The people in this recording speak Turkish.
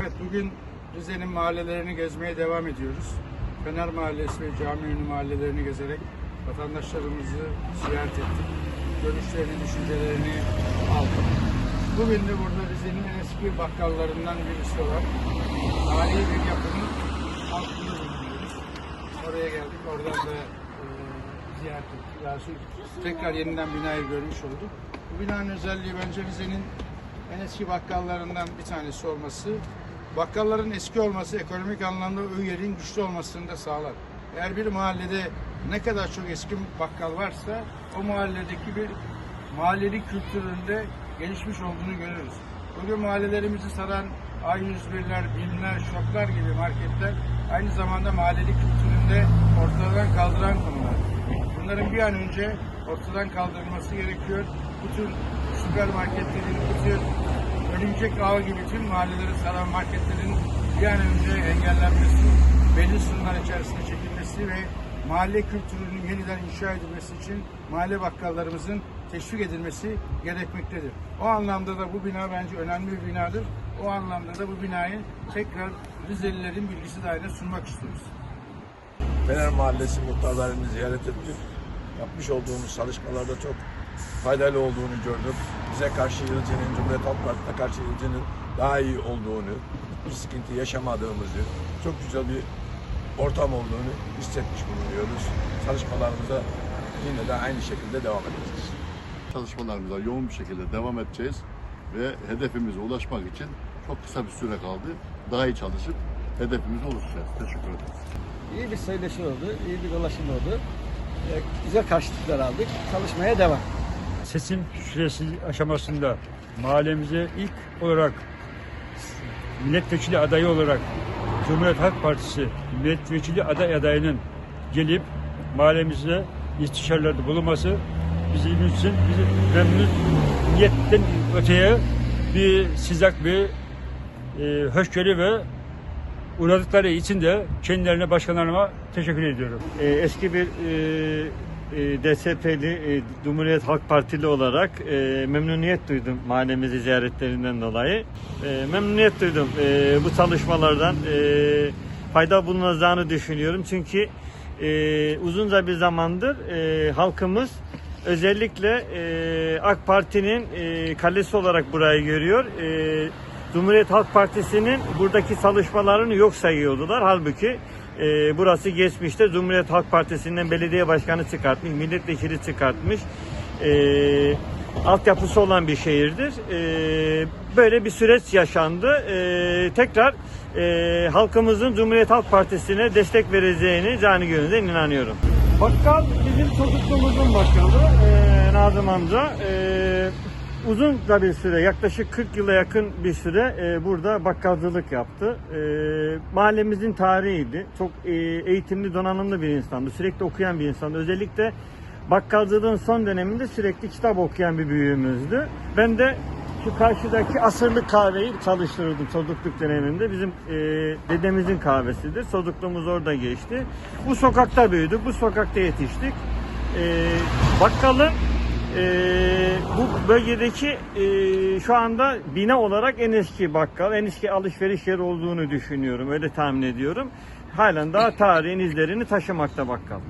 Evet bugün Rize'nin mahallelerini gezmeye devam ediyoruz. Fener Mahallesi ve Camiönü mahallelerini gezerek vatandaşlarımızı ziyaret ettik. Görüşlerini, düşüncelerini aldık. Bugün de burada Rize'nin en eski bakkallarından birisi olan tarihi bir yapının altında bulunuyoruz. Oraya geldik. Oradan da e, ziyaret ettik. Daha sonra tekrar yeniden binayı görmüş olduk. Bu binanın özelliği bence Rize'nin en eski bakkallarından bir tanesi olması. Bakkalların eski olması ekonomik anlamda o güçlü olmasını da sağlar. Eğer bir mahallede ne kadar çok eski bakkal varsa o mahalledeki bir mahallelik kültüründe gelişmiş olduğunu görürüz. Bugün mahallelerimizi saran A101'ler, BİM'ler, şoklar gibi marketler aynı zamanda mahallelik kültüründe ortadan kaldıran konular. Bunların bir an önce ortadan kaldırılması gerekiyor. Bütün süpermarketlerin, bütün örümcek ağı gibi tüm mahalleleri saran marketlerin bir an önce engellenmesi, belli sınırlar içerisinde çekilmesi ve mahalle kültürünün yeniden inşa edilmesi için mahalle bakkallarımızın teşvik edilmesi gerekmektedir. O anlamda da bu bina bence önemli bir binadır. O anlamda da bu binayı tekrar Rizelilerin bilgisi dahilinde sunmak istiyoruz. Fener Mahallesi muhtarlarını ziyaret ettik. Yapmış olduğumuz çalışmalarda çok faydalı olduğunu gördük. Bize karşı Yılcı'nın, Cumhuriyet Halk Partisi'ne karşı Yılcı'nın daha iyi olduğunu, bir sıkıntı yaşamadığımızı, çok güzel bir ortam olduğunu hissetmiş bulunuyoruz. Çalışmalarımıza yine de aynı şekilde devam edeceğiz. çalışmalarımıza yoğun bir şekilde devam edeceğiz ve hedefimize ulaşmak için çok kısa bir süre kaldı. Daha iyi çalışıp hedefimize ulaşacağız. Teşekkür ederiz. İyi bir söyleşi oldu, iyi bir dolaşım oldu. Ee, Güzel karşılıklar aldık. Çalışmaya devam. Seçim süresi aşamasında mahallemize ilk olarak milletvekili adayı olarak Cumhuriyet Halk Partisi milletvekili aday adayının gelip mahallemize istişarelerde bulunması bizim için bizi memnuniyetten öteye bir sıcak bir e, hoşgörü ve uğradıkları için de kendilerine başkanlarıma teşekkür ediyorum. Ee, eski bir e, e, DSP'li e, Cumhuriyet Halk Partili olarak e, memnuniyet duydum mahallemizi ziyaretlerinden dolayı. E, memnuniyet duydum e, bu çalışmalardan. E, fayda bulunacağını düşünüyorum. Çünkü e, uzunca bir zamandır e, halkımız özellikle e, AK Parti'nin e, kalesi olarak burayı görüyor. E, Cumhuriyet Halk Partisi'nin buradaki çalışmalarını yok sayıyordular. Halbuki e, burası geçmişte Cumhuriyet Halk Partisi'nden belediye başkanı çıkartmış, milletvekili çıkartmış. E, altyapısı olan bir şehirdir. E, böyle bir süreç yaşandı. E, tekrar e, halkımızın Cumhuriyet Halk Partisi'ne destek vereceğini cani gönülden inanıyorum. Bakkal bizim çocukluğumuzun bakkalı e, Nazım amca. E, uzun da bir süre yaklaşık 40 yıla yakın bir süre e, burada bakkalcılık yaptı. E, mahallemizin tarihiydi. Çok e, eğitimli, donanımlı bir insandı. Sürekli okuyan bir insandı. Özellikle bakkalcılığın son döneminde sürekli kitap okuyan bir büyüğümüzdü. Ben de şu karşıdaki asırlık kahveyi çalıştırırdım çocukluk döneminde. Bizim e, dedemizin kahvesidir. Çocukluğumuz orada geçti. Bu sokakta büyüdük, bu sokakta yetiştik. E, bakkalın bu bölgedeki e, şu anda bina olarak en eski bakkal, en eski alışveriş yeri olduğunu düşünüyorum. Öyle tahmin ediyorum. Halen daha tarihin izlerini taşımakta bakkal.